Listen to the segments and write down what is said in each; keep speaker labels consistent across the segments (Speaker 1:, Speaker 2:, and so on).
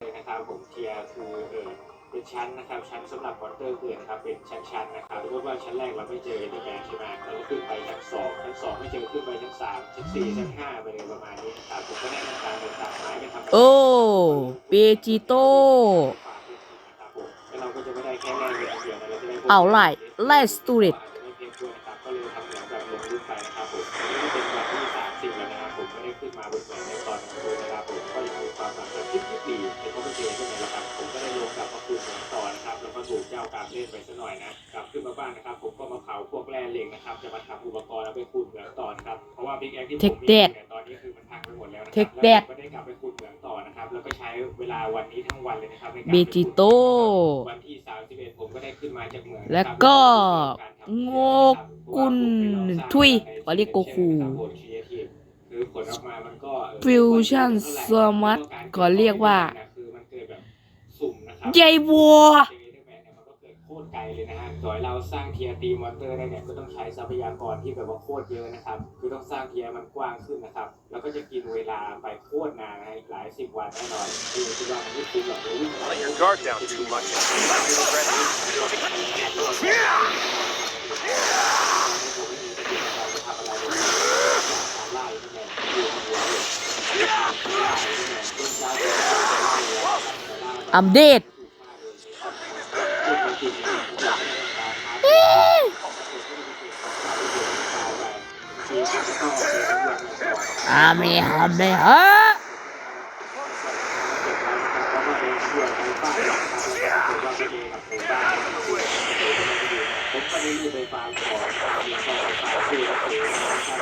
Speaker 1: นะครับผมเทียร์คือเออเป็นชั้นนะครับชั้นสำหรับมอนเตอร์เกินครับเป็นชั้นๆนะครับสมมติว่าชั้นแรกเราไม่เจอเอเดอร์แมนใช่ไหมเราก็ขึ้นไปชั้นสองชั้นสองไม่เจอขึ้นไปชั้นสามชั้นสี่ชั้นห้าไปเลยประมาณนี้นะครับผมก็ได้ทำการเดินตามไม้ไปทำ
Speaker 2: โอ้เบจิโต้
Speaker 1: ครับผมแล้วเราก็จะไม่ได้แค่แรงเดียวเดียวนะเราจะได้พวก
Speaker 2: เอาไล่ไล่สตูดิต
Speaker 1: มไม่ได้ขึ้นมาบนเหมือนในตอนกลางคืนนะครับผมก็ยังมีความหลังจากที่ที่ปีแต่ก็ไม่เจอใช่ไหมล่ะครับผมก็ได้ลงกลับมาคืนเหมือนต่อนะครับแล้วก็ถูกเจ้ากรรมเล่นไปซะหน่อยนะกลับขึ้นมาบ้านนะครับ ผมก็มาเผาพวกแร่เหล็กนะครับ จะมาทำอุปกรณ์แล้วไปขุดเหมืองต่อนะครับเพราะว่าบิ๊กแอคที่ผม
Speaker 2: Take
Speaker 1: มีอยู่
Speaker 2: that
Speaker 1: เนี่ยตอนนี้คือมันพังไปหมดแล้วนะครั
Speaker 2: Take
Speaker 1: แล้ว
Speaker 2: that
Speaker 1: ผมก็ได้กลับไปขุดเหมืองต่อนะครับแล้วก็ใช้เวลาวันนี้ทั้งวันเลยนะครับในการ
Speaker 2: เบ
Speaker 1: ไปขุด
Speaker 2: จิโต้
Speaker 1: วันที่31ผมก็ได้ขึ้นมาจากเหมืองนะครับ
Speaker 2: แล้วก็โงกุลทุยเขาเรียกโกคู
Speaker 1: คือผลออกมามัน ก็เออ
Speaker 2: Fusion Summit ขอเรียกว่า
Speaker 1: คือมันเกิดแบบสุ่มนะครับ
Speaker 2: ใหญ่วัว
Speaker 1: เจเดอร์แมนเนี่ยมันก็เกิดโคตรไกลเลยนะฮะต่อยเราสร้างเทียร์ตีมอนเตอร์ได้เนี่ยก็ต้องใช้ทรัพยากรที่แบบว่าโคตรเยอะนะครับ คือต้องสร้างเทียร์มันกว้างขึ้นนะครับ แล้วก็จะกินเวลาไปโคตรนานนะอีกหลายสิบวันแน่นอนคือคิดว่ามันไม่คุ้มหรอกเลย
Speaker 2: อัปเดตอาเมฮาเมฮะ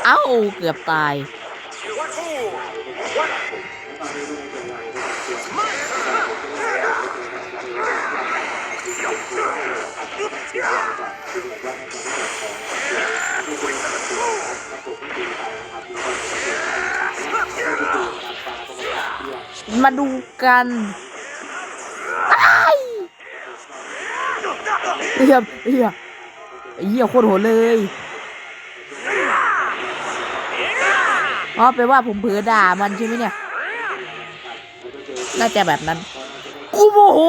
Speaker 2: เอ้า เกือบตาย มาดูกันอ้ายเฮียเฮียเฮียโคตรโหดเลยอ๋อแปลว่าผมเผลอด่ามันใช่ไหมเนี่ย น่าจะแบบนั้น กูโมโห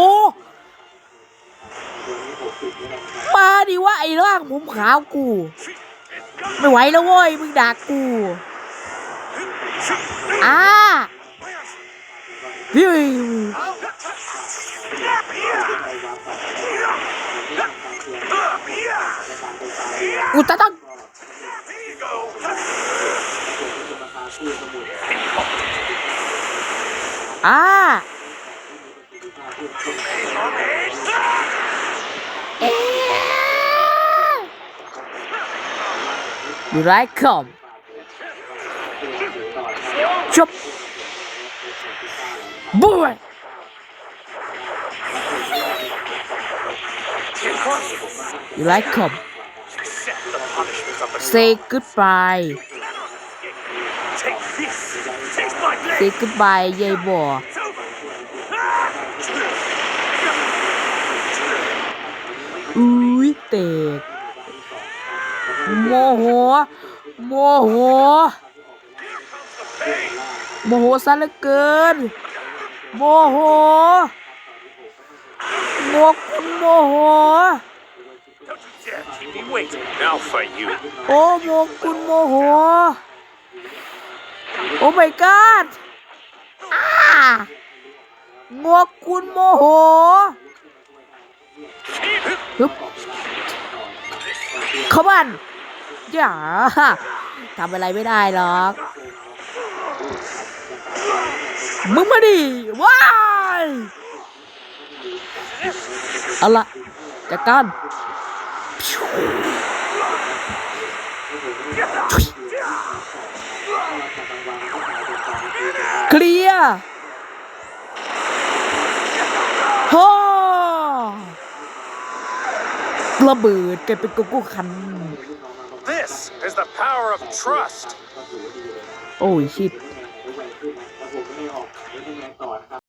Speaker 2: มาดิว่าไอ้ร่างผมขาวกู ไม่ไหวแล้วเว้ย มึงด่ากูอ่า พี่กูจะต้อ Бувай! You like? Say goodbye. Say goodbye, ยายบัวอุ้ยเตกโมโห โมโห โมโหซะเหลือเกิน โมโหโมคุณโมโห
Speaker 3: Don't you dare keep me waiting. Now for you.
Speaker 2: โอ้โมกุลโมโห โอ้ my god อ้าโมกุลโมโห ฮึบเข้าบ้านอย่าทำอะไรไม่ได้หรอก มึงมาดิว้ายเอาละจัดการเคลียร์ฮ่าระเบิดกลายเป็นโกโก้คัน
Speaker 3: This is the power of trust.
Speaker 2: โอ้ยชิด